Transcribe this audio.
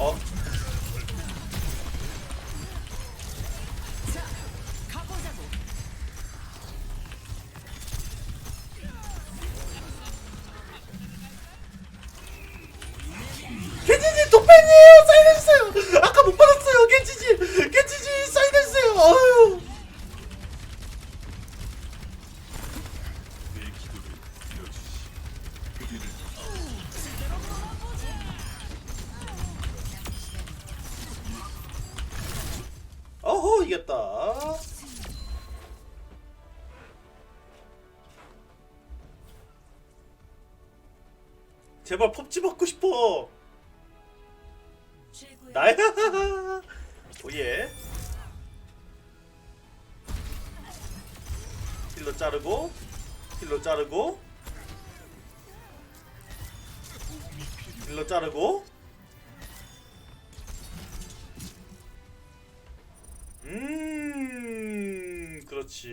어? 이겼다. 제발 펍지 받고 싶어. 나야. 오예. 힐로 자르고 힐로 자르고 힐로 자르고 是